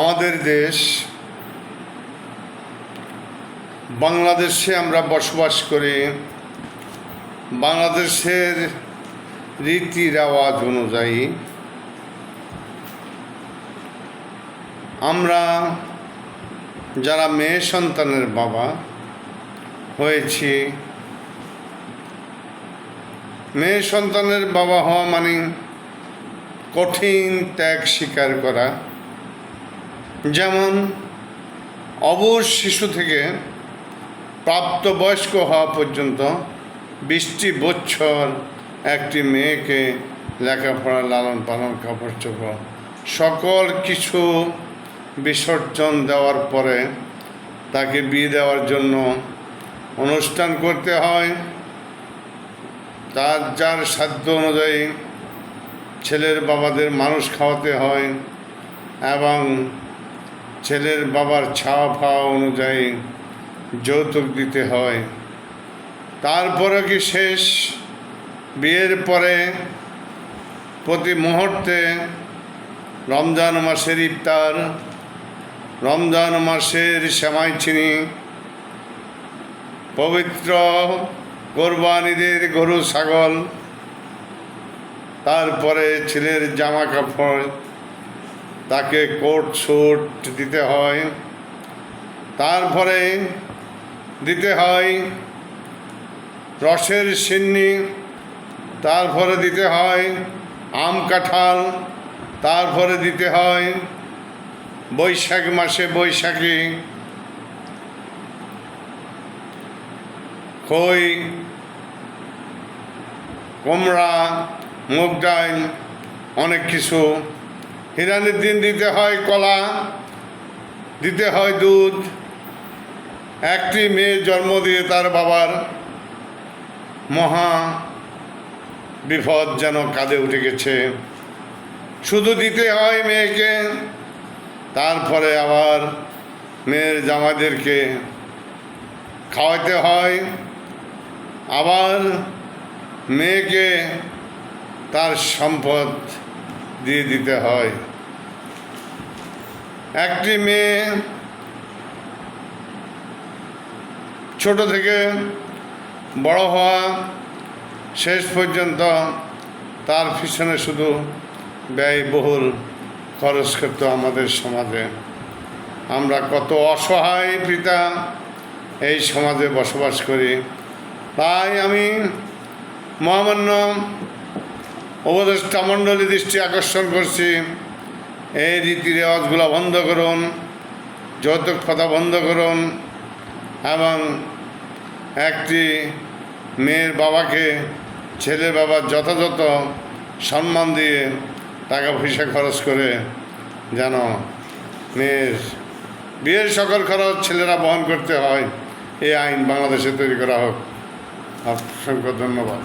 আমাদের দেশ বাংলাদেশে আমরা বসবাস করি। বাংলাদেশের রীতি রেওয়াজ অনুযায়ী আমরা যারা মেয়ে সন্তানের বাবা হয়েছি, মেয়ে সন্তানের বাবা হওয়া মানে কঠিন ত্যাগ স্বীকার করা। যেমন অবশ শিশু থেকে প্রাপ্তবয়স্ক হওয়া পর্যন্ত বৃষ্টি বছর একটি মেয়েকে লেখাপড়া, লালন পালন, কাপড় চোপড়, সকল কিছু বিসর্জন দেওয়ার পরে তাকে বিয়ে দেওয়ার জন্য অনুষ্ঠান করতে হয়। তার যার সাধ্য অনুযায়ী ছেলের বাবাদের মানুষ খাওয়াতে হয় এবং ছেলের বাবার ছাওয়া ফাওয়া অনুযায়ী যৌতুক দিতে হয়। তারপরে কি শেষ? বিয়ের পরে প্রতি মুহূর্তে রমজান মাসের ইফতার, রমজান মাসের সেমাই চিনি পবিত্র কোরবানিদের গরু, ছাগল, তারপরে ছেলের জামা কাপড় তাকে কোট ছুট দিতে হয়। তারপরে দিতে হয় রসের সিন্নি, তারপরে দিতে হয় আম কাঁঠাল, তারপরে দিতে হয় বৈশাখ মাসে বৈশাখী, খই, কুমড়া, মুগ ডাল, অনেক কিছু। হিরানির দিন দিতে হয় কলা, দিতে হয় দুধ। একটি মেয়ে জন্ম দিয়ে তার বাবার মহা বিপদ যেন কাঁধে উঠে গেছে। শুধু দিতে হয় মেয়েকে, তারপরে আবার মেয়ের জামাইদেরকে খাওয়াতে হয়। আবার মেয়েকে তার সম্পদ দিয়ে দিতে হয়। একটি মেয়ে ছোট থেকে বড় হওয়া শেষ পর্যন্ত তার পিছনে শুধু ব্যয়বহুল খরচ করতো আমাদের সমাজে। আমরা কত অসহায় পিতা এই সমাজে বসবাস করি। তাই আমি মহামান্য উপদেষ্টা মণ্ডলী দৃষ্টি আকর্ষণ করছি। এই রীতি রেওয়াজগুলো বন্ধ করুন, যৌতুক কথা বন্ধ করুন এবং একটি মেয়ের বাবাকে ছেলে বাবার যথাযথ সম্মান দিয়ে টাকা পয়সা খরচ করে যেন মেয়ের বিয়ের সকল খরচ ছেলেরা বহন করতে হয়, এই আইন বাংলাদেশে তৈরি করা হোক। অসংখ্য ধন্যবাদ।